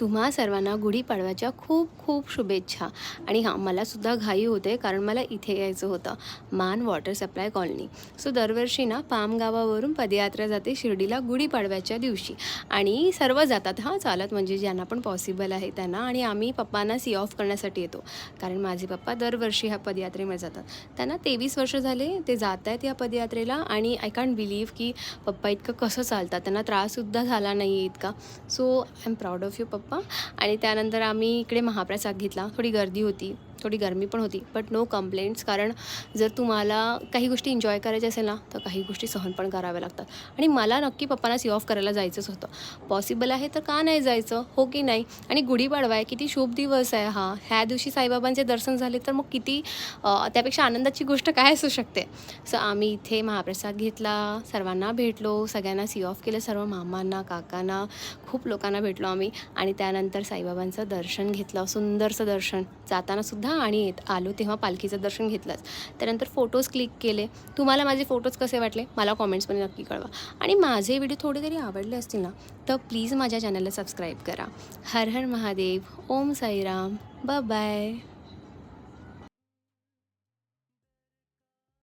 तुम्हा सर्वांना गुढीपाडव्याच्या खूप खूप शुभेच्छा. आणि हां मलासुद्धा घाई होते कारण मला इथे यायचं होतं मान वॉटर सप्लाय कॉलनी. सो दरवर्षी ना पाम गावावरून पदयात्रा जाते शिर्डीला गुढीपाडव्याच्या दिवशी. आणि सर्व जातात हां चालत म्हणजे ज्यांना पण पॉसिबल आहे त्यांना. आणि आम्ही पप्पांना सी ऑफ करण्यासाठी येतो. कारण माझे पप्पा दरवर्षी ह्या पदयात्रेमध्ये जातात. त्यांना तेवीस वर्ष झाले ते जात आहेत या पदयात्रेला. आणि आय कॅन्ट बिलीव्ह की पप्पा इतकं कसं चालतात. त्यांना त्राससुद्धा झाला नाही आहे इतका. So I am proud of you पप्पा. आणि त्यानंतर आम्ही इकडे महाप्रसाद घेतला. थोडी गर्दी होती. थोडी गरमी पण होती बट नो कंप्लेंट्स कारण जर तुम्हाला काही गोष्टी एन्जॉय करायच्या असेल ना तर काही गोष्टी सहन पण कराव्या लागतात. आणि मला नक्की पप्पांना सी ऑफ करायला जायचंच होतं. पॉसिबल आहे तर का नाही जायचं? हो की नाही? आणि गुढीपाडवा आहे किती शुभ दिवस आहे हा. ह्या दिवशी साईबाबांचे दर्शन झाले तर मग किती त्यापेक्षा आनंदाची गोष्ट काय असू शकते? सो आम्ही इथे महाप्रसाद घेतला सर्वांना भेटलो सगळ्यांना सी ऑफ केलं सर्व मामांना काकांना खूप लोकांना भेटलो आम्ही. आणि त्यानंतर साईबाबांचं दर्शन घेतलं सुंदरसं दर्शन. जाताना सुद्धा आणि येत आलो तेव्हा पालखीचं दर्शन घेतलंच. त्यानंतर फोटोज क्लिक केले. तुम्हाला माझे फोटोज कसे वाटले? मला कॉमेंट्समध्ये नक्की कळवा. आणि माझे व्हिडिओ थोडे तरी आवडले असतील ना तर प्लीज माझ्या चॅनलला सबस्क्राईब करा. हर हर महादेव. ओम साईराम. बाय